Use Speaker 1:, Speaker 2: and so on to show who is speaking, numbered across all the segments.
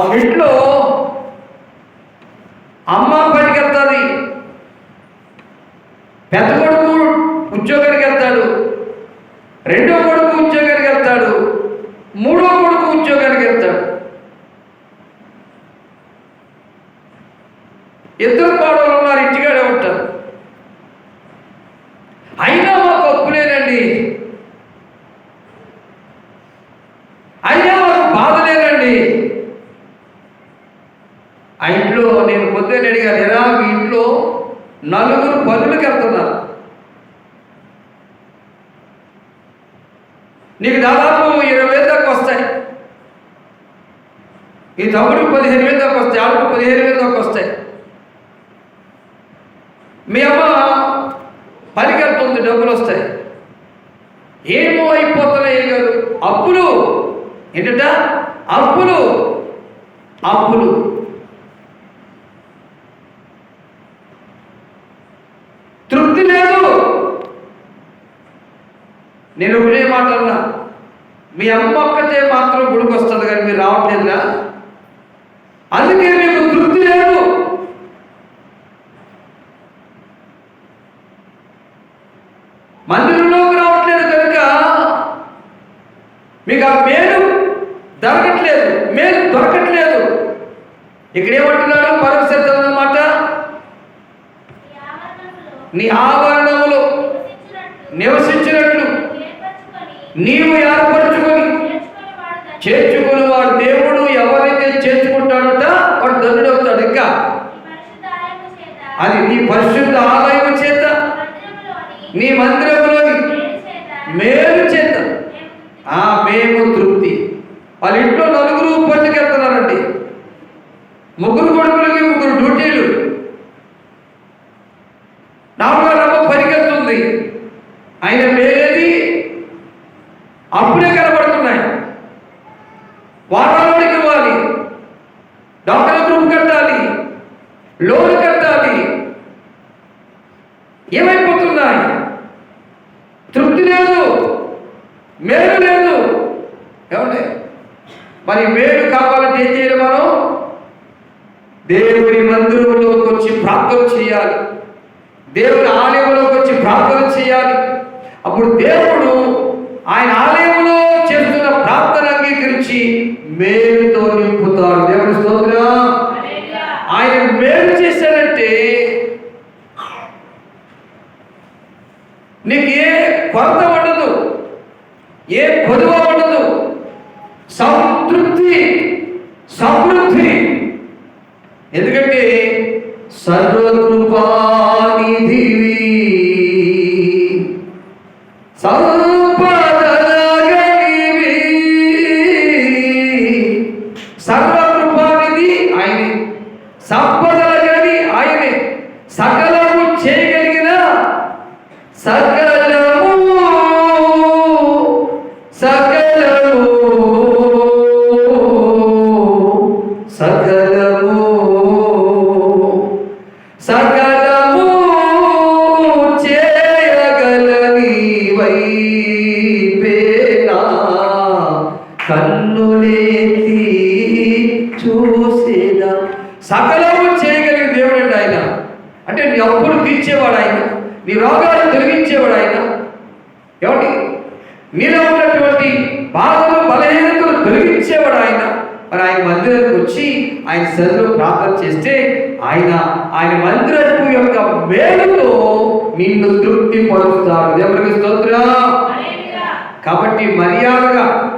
Speaker 1: ఒక ఇంట్లో అమ్మ పనికి వెళ్తుంది. పెద్ద కొడుకు ఉద్యోగానికి వెళ్తాడు. రెండో కొడుకు ఉద్యోగానికి వెళ్తాడు. మూడో కొడుకు ఉద్యోగానికి వెళ్తాడు. ఇద్దరు కోడలు ఉన్నారు ఇంటికాడే ఉంటారు. అయినా మాకు ఒప్పులేనండి అయినా మాకు బాధ లేదండి ఆ ఇంట్లో నేను పొద్దున్న అడిగాను ఎలా మీ ఇంట్లో నలుగురు పనులకు వెళ్తున్నారు నీకు దాదాపు ఇరవై వేలు దాకా వస్తాయి. ఈ తమ్ముడికి పదిహేను వేలు దాకా వస్తాయి ఆవిడకి పదిహేను వేలు దాకా వస్తాయి. మీ అమ్మ పనికి వెళ్తుంది డబ్బులు వస్తాయి. ఏమో అయిపోతున్నాయి కాదు అప్పులు. ఏంటంట? అప్పులు. అప్పులు తృప్తి లేదు నేను ఒకటే మాట అన్నా. మీ అమ్మ ఒక్కతే మాత్రం గుడికి వస్తుంది కానీ మీరు రావట్లేదురా అందుకే మీకు తృప్తి లేదు. మందిరంలోకి రావట్లేదు కనుక మీకు ఆ మేలు దొరకట్లేదు. మేలు దొరకట్లేదు. ఇక్కడ ఏమంటున్నాడు? పరమశబ్దం అన్నమాట? నీ ఆవరణములో నివసించినట్లు నీవు ఏర్పరచుకొని చేర్చుకుని వాడు దేవుడు ఎవరైతే చేర్చుకుంటాడట వాడు ధనుడు అవుతాడు. ఇంకా అది నీ పరిశుద్ధ ఆలయం చేత. నీ మందిరంలోని మేలు చేత. ఆ మేము తృప్తి. వాళ్ళ ఇంట్లో నలుగురు వాతావరణకి ఇవ్వాలి. డాక్టర్ గ్రూప్ కట్టాలి. లోన్ కట్టాలి. ఏమైపోతున్నాయి? తృప్తి లేదు. మేలు లేదు. ఏమండి? మరి మేలు కావాలంటే ఏం చేయాలి మనం? దేవుని మందిరంలోకి వచ్చి ప్రార్థన చేయాలి. దేవుని ఆలయంలోకి వచ్చి ప్రార్థన చేయాలి. అప్పుడు దేవుడు ఆయన ఆలయం చేస్తున్న ప్రార్థన అంగీకరించి మేలుతో నింపుతాడు దేవుని స్తోత్రం ఆయన మేలు చేశాడంటే నీకు ఏ కొరత ఉండదు ఏ కొదువ ఉండదు సంతృప్తి సమృద్ధి. ఎందుకంటే సర్వకృపానిధివి. సంపదలగనివి సర్వకృపానిధి ఆయనే. సంపదలగని ఆయనే. సకలము చేయగలిగిన సకలము కన్నులేతి చూసేదా. సకలము చేయగలిగిన దేవుడు అండి ఆయన. అంటే నీ అప్పులు తీర్చేవాడు ఆయన. నీ రోగాలు తొలగించేవాడు ఆయన. ఏమండి? నీలో ఉన్నటువంటి బాధలు బలహీనతలు తొలగించేవాడు ఆయన. మరి ఆయన మందిరానికి వచ్చి ఆయన సరిలో ప్రార్థన చేస్తే ఆయన ఆయన మందిరపు యొక్క మేలుతో నిన్ను తృప్తి పరుస్తాడు దేవుడికి స్తోత్రం కాబట్టి మర్యాదగా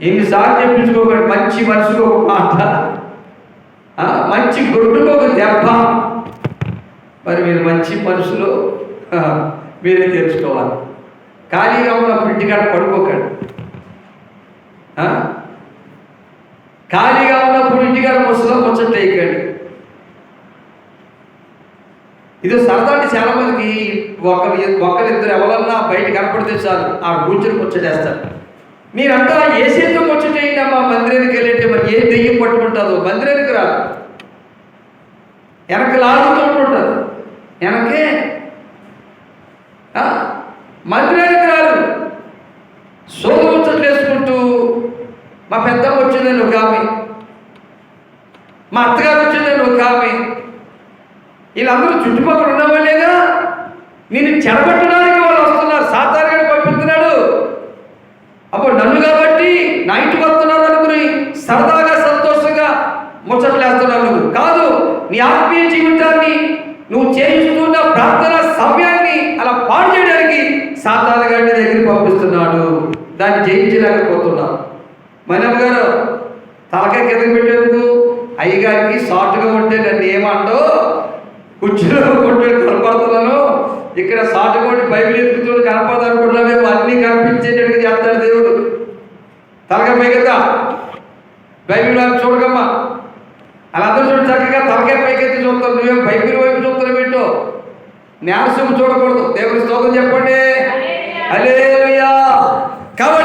Speaker 1: ఎన్నిసార్లు చెప్పించుకోకండి మంచి మనసుకు ఒక మాట. మంచి గొడ్డుకు ఒక దెబ్బ. మరి మీరు మంచి మనసులో మీరే తెలుసుకోవాలి. ఖాళీగా ఉన్నప్పుడు ఇంటికాడ పడుకోకండి. ఖాళీగా ఉన్నప్పుడు ఇంటికాడ ముసలో ముచ్చట్లేయకండి ఇది సరదా చాలా మందికి ఒకరి ఒకరిద్దరు ఎవరన్నా బయట కనపడితే చాలు ఆ కూర్చొని ముచ్చటేస్తారు మీరంతా ఏ సేతు ముచ్చటేయండి అమ్మా? మందిరానికి వెళ్ళంటే మరి ఏ దెయ్యం పట్టుకుంటుందో? మందిరానికి రాదు వెనక్కి లాగుతూ ఉంటుంటుంది. వెనకే మందిరానికి రాదు సోదు వేసుకుంటూ మా పెద్దమ్మ వచ్చిందని ఒక ఆమె మా అత్తగారు వచ్చిందండి ఒక ఆమె. వీళ్ళందరూ చుట్టుపక్కల ఉన్నవాళ్ళేగా నేను చెడబట్టడా వాళ్ళు వస్తున్నారు సాతారుగా పంపిస్తున్నాడు అప్పుడు నన్ను కాబట్టి నా ఇంటికి వస్తున్నారు అనుకుని సరదాగా సంతోషంగా ముచ్చట్లేస్తున్నావు నువ్వు. కాదు నీ ఆత్మీయ జీవితాన్ని నువ్వు చేయిస్తున్న ప్రార్థన సమయాన్ని అలా పాడు చేయడానికి సాతాన గారి దగ్గరికి పంపిస్తున్నాడు. దాన్ని జయించలేకపోతున్నావు మనమ్మ గారు తలకాయ కింద పెట్టేందుకు అయ్యగారికి సాటుగా ఉంటే నన్ను ఏమంటో కుర్చీలో కొట్టే కనపడుతున్నాను. ఇక్కడ సాటుగా ఉండి బైబిల్ ఎత్తుకుతూ కనపడదు అనుకుంటున్నామేమో అన్నీ కనిపించేటట్టుగా చేస్తాడు దేవుడు. తలకాయ పైకెత్తా బైబిల్ వైపు చూడకమ్మా వాళ్ళందరూ చూడు చక్కగా తలకాయ పైకెత్తి చూస్తారు. నువ్వేం బైబిల్ వైపు చూస్తున్నావు ఏంటో నేరసం చూడకూడదు. దేవుని స్తోత్రం చెప్పండి. హల్లెలూయా. కాబట్టి